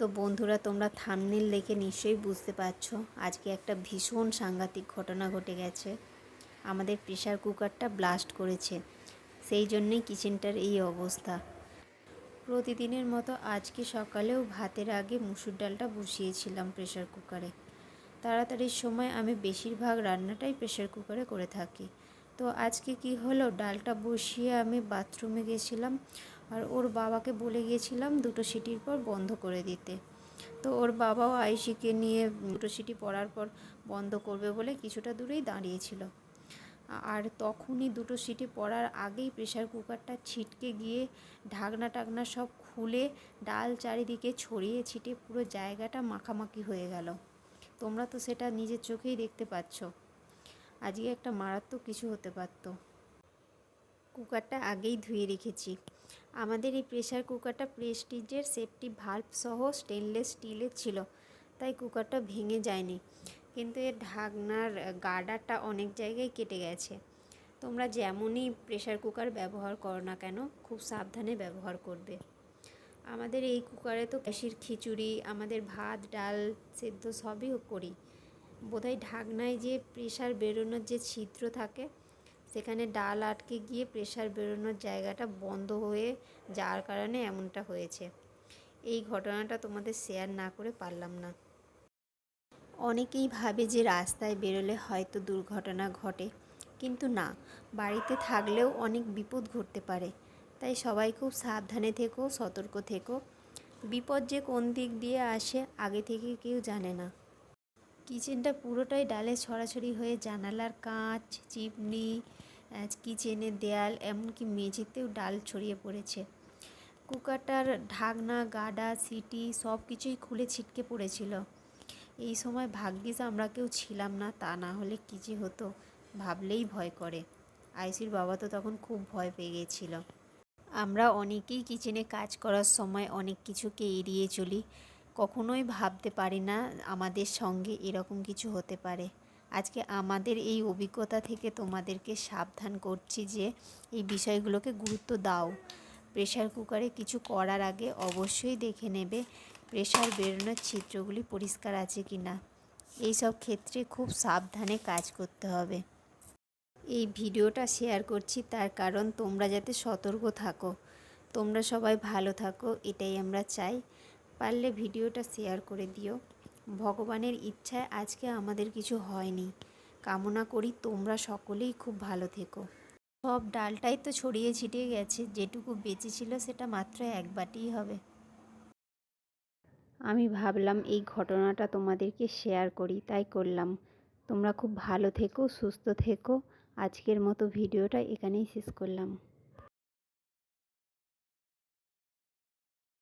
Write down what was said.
তো বন্ধুরা, তোমরা থামনেল দেখে নিশ্চয়ই বুঝতে পারছ, আজকে একটা ভীষণ সাংঘাতিক ঘটনা ঘটে গেছে। আমাদের প্রেশার কুকারটা ব্লাস্ট করেছে। সেই জন্যই কিচেনটার এই অবস্থা। প্রতিদিনের মতো আজকে সকালেও ভাতের আগে মুসুর ডালটা বসিয়েছিলাম প্রেশার কুকারে তাড়াতাড়ির সময় আমি বেশিরভাগ রান্নাটাই প্রেশার কুকারে করে থাকি। তো আজকে কি হলো? ডালটা বসিয়ে আমি বাথরুমে গেছিলাম। আর ওর বাবাকে বলে গিয়েছিলাম দুটো সিটির পর বন্ধ করে দিতে। তো ওর বাবাও আইসিকে নিয়ে দুটো সিটি পড়ার পর বন্ধ করবে বলে কিছুটা দূরেই দাঁড়িয়েছিল। আর তখনই দুটো সিটি পড়ার আগেই প্রেশার কুকারটা ছিটকে গিয়ে ঢাকনা টাকনা সব খুলে ডাল চারিদিকে ছড়িয়ে ছিটে পুরো জায়গাটা মাখামাখি হয়ে গেল। তোমরা তো সেটা নিজের চোখেই দেখতে পাচ্ছ। আজকে একটা মারাত্মক কিছু হতে পারত। কুকারটা আগেই ধুয়ে রেখেছি। আমাদের এই প্রেশার কুকারটা প্রেস্টিজের সেফটি ভাল্ব সহ স্টেনলেস স্টিলের ছিল, তাই কুকারটা ভেঙে যায়নি। কিন্তু এর ঢাকনার গার্ডারটা অনেক জায়গায় কেটে গেছে। তোমরা যেমনই প্রেশার কুকার ব্যবহার করো না কেন, খুব সাবধানে ব্যবহার করবে। আমাদের এই কুকারে তো কাশির খিচুড়ি, আমাদের ভাত, ডাল, সেদ্ধ সবই করি। বোধহয় ঢাকনায় যে প্রেশার বেরোনোর যে ছিদ্র থাকে সেখানে ডাল আটকে গিয়ে প্রেশার বেরোনোর জায়গাটা বন্ধ হয়ে যাওয়ার কারণে এমনটা হয়েছে। এই ঘটনাটা তোমাদের শেয়ার না করে পারলাম না। অনেকেই ভাবে যে রাস্তায় বেরোলে হয়তো দুর্ঘটনা ঘটে, কিন্তু না, বাড়িতে থাকলেও অনেক বিপদ ঘটতে পারে। তাই সবাই খুব সাবধানে থেকো, সতর্ক থেকো। বিপদ যে কোন দিক দিয়ে আসে, আগে থেকে কেউ জানে না। কিচেনটা পুরোটাই ডালে ছড়াছড়ি হয়ে জানালার কাঁচ, চিমনি কিচেনের দেয়াল, এমনকি মেঝেতেও ডাল ছড়িয়ে পড়েছে। কুকারটার ঢাকনা, গাডা, সিটি সব কিছুই খুলে ছিটকে পড়েছিল। এই সময় ভাগ্যিস আমরা কেউ ছিলাম না, তা না হলে কী যে হতো, ভাবলেই ভয় করে। আইসির বাবা তো তখন খুব ভয় পেয়ে গিয়েছিল আমরা অনেকেই কিচেনে কাজ করার সময় অনেক কিছুকে এড়িয়ে চলি কখনোই ভাবতে পারি না আমাদের সঙ্গে এরকম কিছু হতে পারে। আজকে আমাদের এই অভিজ্ঞতা থেকে তোমাদেরকে সাবধান করছি যে, এই বিষয়গুলোকে গুরুত্ব দাও। প্রেশার কুকারে কিছু করার আগে অবশ্যই দেখে নেবে প্রেশার বেরোনোর ছিদ্রগুলি পরিষ্কার আছে কি না। এইসব ক্ষেত্রে খুব সাবধানে কাজ করতে হবে। এই ভিডিওটা শেয়ার করছি তার কারণ তোমরা যাতে সতর্ক থাকো। তোমরা সবাই ভালো থাকো, এটাই আমরা চাই। পারলে ভিডিওটা শেয়ার করে দিও। ভগবানের ইচ্ছায় আজকে আমাদের কিছু হয়নি। কামনা করি তোমরা সকলেই খুব ভালো থেকো। সব ডালটাই তো ছড়িয়ে ছিটিয়ে গেছে, যেটুকু বেঁচে ছিল সেটা মাত্র এক বাটিই হবে। আমি ভাবলাম এই ঘটনাটা তোমাদেরকে শেয়ার করি, তাই করলাম। তোমরা খুব ভালো থেকো, সুস্থ থেকো। আজকের মতো ভিডিওটা এখানেই শেষ করলাম।